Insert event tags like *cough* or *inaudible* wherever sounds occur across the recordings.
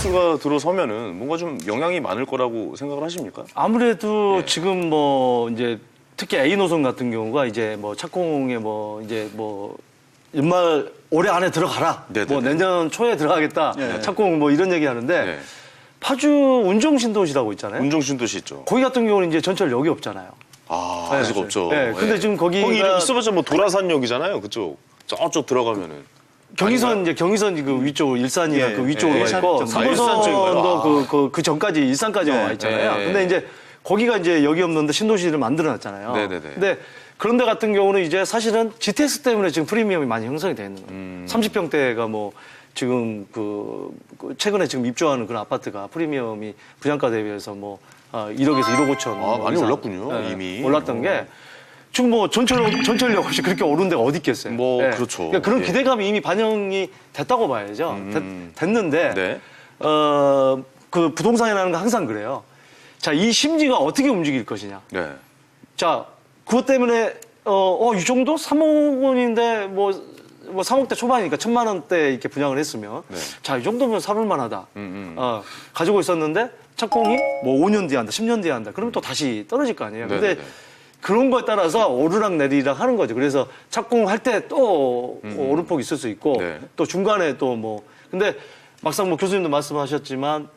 GTX가 들어서면은 뭔가 좀 영향이 많을 거라고 생각을 하십니까? 아무래도 예. 지금 뭐 이제 특히 A 노선 같은 경우가 이제 뭐 착공에 뭐 이제 뭐 연말 올해 안에 들어가라. 네네네. 뭐 내년 초에 들어가겠다. 네. 착공 뭐 이런 얘기 하는데 네. 파주 운정 신도시라고 있잖아요. 운정신도시 있죠. 거기 같은 경우는 이제 전철역이 없잖아요. 아, 네, 아직 네. 없죠. 네, 근데 지금 거기가- 거기 있어봤자 뭐 도라산역이잖아요. 그쪽 저쪽 들어가면은. 경의선 이제 경의선 그 위쪽 일산이나 예, 그 위쪽으로 예, 가 있고 일산 쪽. 아, 일산 쪽인가요? 아. 그, 그, 그 전까지 일산까지 네, 와 있잖아요. 네. 근데 이제 거기가 이제 여기 없는데 신도시를 만들어놨잖아요. 네 네 네. 근데 그런 데 같은 경우는 이제 사실은 GTX 때문에 지금 프리미엄이 많이 형성이 돼 있는 거예요. 음. 30평대가 뭐 지금 그, 그 최근에 지금 입주하는 그런 아파트가 프리미엄이 분양가 대비해서 뭐 아, 1억에서 1억 5천. 아, 많이 올랐군요, 이미. 올랐던 게 어. 지금 뭐 전철 전철역 없이 그렇게 오른 데가 어디 있겠어요? 뭐, 그렇죠. 그러니까 그런 예. 기대감이 이미 반영이 됐다고 봐야죠. 음. 됐, 는데 네. 어, 그 부동산이라는 건 항상 그래요. 자, 이 심지가 어떻게 움직일 것이냐. 네. 자, 그것 때문에 어, 어, 이 정도 3억 원인데 뭐, 뭐 3억대 초반이니까 천만 원대 이렇게 분양을 했으면 네. 자, 이 정도면 사볼 만하다. 음, 음. 어, 가지고 있었는데 착공이 뭐 5년 뒤에 한다, 10년 뒤에 한다. 그러면 또 다시 떨어질 거 아니에요. 근데 네네네. 그런 거에 따라서 오르락 내리락 하는 거죠. 그래서 착공할 때또 음. 오름폭이 있을 수 있고 네. 또 중간에 또 뭐 근데 막상 뭐 교수님도 말씀하셨지만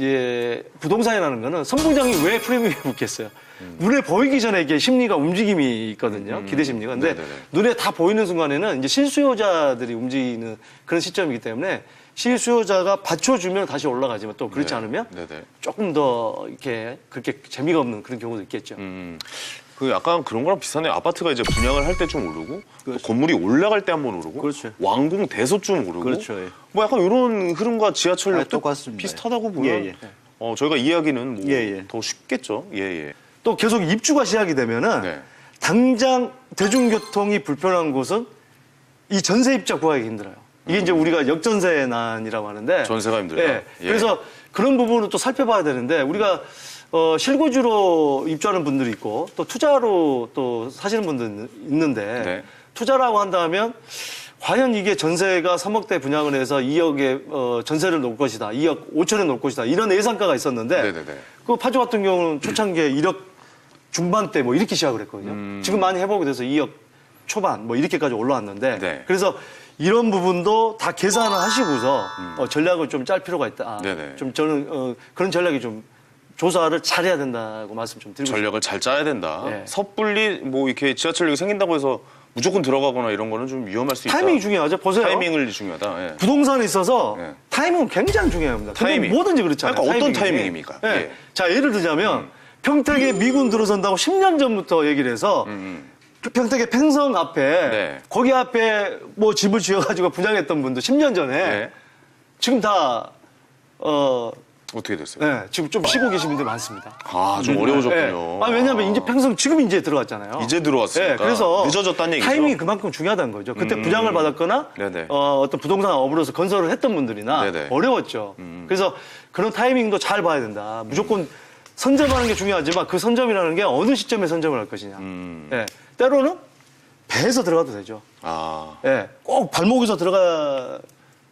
예, 부동산이라는 거는 선풍장이 왜 프리미엄이 붙겠어요? 눈에 보이기 전에 이게 심리가 움직임이 있거든요. 기대 심리가. 근데 네네네. 눈에 다 보이는 순간에는 이제 실수요자들이 움직이는 그런 시점이기 때문에 실수요자가 받쳐주면 다시 올라가지만 또 그렇지 네. 않으면 네네. 조금 더 이렇게 그렇게 재미가 없는 그런 경우도 있겠죠. 음. 그 약간 그런 거랑 비슷하네요. 아파트가 이제 분양을 할 때 좀 오르고 또 그렇죠. 건물이 올라갈 때 한 번 오르고 그렇죠. 완공 돼서 좀 오르고 그렇죠, 예. 뭐 약간 이런 흐름과 아, 지하철역도 똑같습니다. 비슷하다고 보면 예, 예. 어, 저희가 이해하기는 뭐 예, 예. 더 쉽겠죠. 예, 예. 또 계속 입주가 시작이 되면은 네. 당장 대중교통이 불편한 곳은 이 전세 입자 구하기 힘들어요. 이게 이제 우리가 역전세 난이라고 하는데 전세가 힘들다. 예. 예. 그래서 그런 부분을 또 살펴봐야 되는데 우리가 어, 실거주로 입주하는 분들이 있고 또 투자로 또 사시는 분들 있는데 네. 투자라고 한다면 과연 이게 전세가 3억대 분양을 해서 2억에 어, 전세를 놓을 것이다. 2억 5천에 놓을 것이다. 이런 예상가가 있었는데 네네네. 그 파주 같은 경우는 초창기에 1억 중반대 뭐 이렇게 시작을 했거든요. 음. 지금 많이 회복이 돼서 2억 초반 뭐 이렇게까지 올라왔는데 네. 그래서 이런 부분도 다 계산을 하시고서 어, 전략을 좀 짤 필요가 있다. 음. 네네. 좀 저는 어, 그런 전략이 좀 조사를 잘해야 된다고 말씀 좀 드리고. 전략을 잘 짜야 된다. 네. 섣불리 뭐 이렇게 지하철역이 생긴다고 해서 무조건 들어가거나 이런 거는 좀 위험할 수 있다. 타이밍이 중요하죠. 보세요. 타이밍을 중요하다. 예. 부동산에 있어서 네. 타이밍은 굉장히 중요합니다. 타이밍. 뭐든지 그렇잖아요. 그러니까 어떤 타이밍이. 타이밍입니까? 예. 예. 자, 예를 들자면 평택에 미군 들어선다고 10년 전부터 얘기를 해서 음. 그 평택의 팽성 앞에 네. 거기 앞에 뭐 집을 지어가지고 분양했던 분들 10년 전에 네. 지금 다 어, 어떻게 됐어요? 네, 지금 좀 쉬고 계신 분들 많습니다. 아, 좀 어려워졌군요. 네. 아, 왜냐하면 이제 팽성 지금 이제 들어갔잖아요. 이제 들어왔으니까. 네, 그래서 늦어졌다는 얘기죠. 타이밍이 그만큼 중요하다는 거죠. 그때 음. 분양을 받았거나 네네. 어, 어떤 부동산 업으로서 건설을 했던 분들이나 네네. 음. 어려웠죠. 그래서 그런 타이밍도 잘 봐야 된다. 무조건 선점하는 게 중요하지만 그 선점이라는 게 어느 시점에 선점을 할 것이냐. 음. 예, 때로는 배에서 들어가도 되죠. 아. 예, 꼭 발목에서 들어가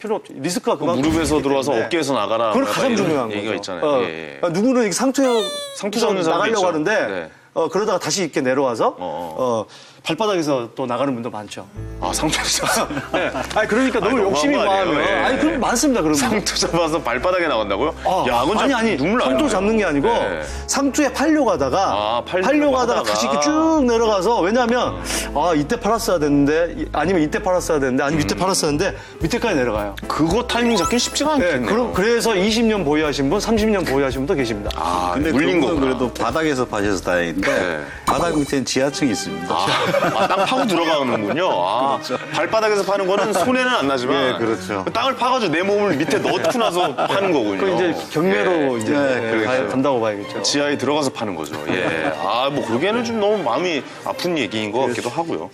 필요 없죠. 리스크가 그만큼 무릎에서 들어와서 때문에. 어깨에서 나가라. 그건 약간 가장 이런 중요한 얘기가 거죠. 있잖아요. 어, 예, 예. 아, 누구는 이렇게 상투역 상투 잡는 사람도 나가려고 있죠. 하는데 네. 어, 그러다가 다시 이렇게 내려와서 어, 어, 발바닥에서 또 나가는 분도 많죠. 아, 상투 잡아서. *laughs* 네. 아니 그러니까 너무 너무한 욕심이 거 아니에요? 많으면 예. 아니 그럼 많습니다 그런 분. 상투 잡아서 발바닥에 나간다고요? 아, 야, 그건 아니 좀 아니 눈물 나요. 상투 잡는 게 아니고 네. 상투에 팔려 가다가 아, 팔려고 팔려 가다가 하다가. 다시 이렇게 쭉 내려가서 왜냐하면 아 이때 팔았어야 됐는데 이- 아니면 이때 팔았어야 됐는데 아니면 음. 이때 팔았어야 했는데 밑에까지 내려가요. 그거 타이밍 잡긴 쉽지가 네, 않겠네요. 그럼 그래서 20년 보유하신 분, 30년 보유하신 분도 계십니다. 아, 근데 물린 그분은 거구나. 그래도 바닥에서 파셔서 다행인데 네. 바닥 밑에는 지하층이 있습니다. 아, 아, 땅 파고 들어가는군요. 아, 발바닥에서 파는 거는 손해는 안 나지만 예, 그렇죠. 땅을 파가지고 내 몸을 밑에 넣고 나서 파는 거군요. 그 이제 경매로 예. 이제 네, 네, 그렇죠. 가- 간다고 봐야겠죠. 지하에 들어가서 파는 거죠. 예. 아, 뭐 그게는 좀 너무 마음이 아픈 얘기인 것 같기도 하고요.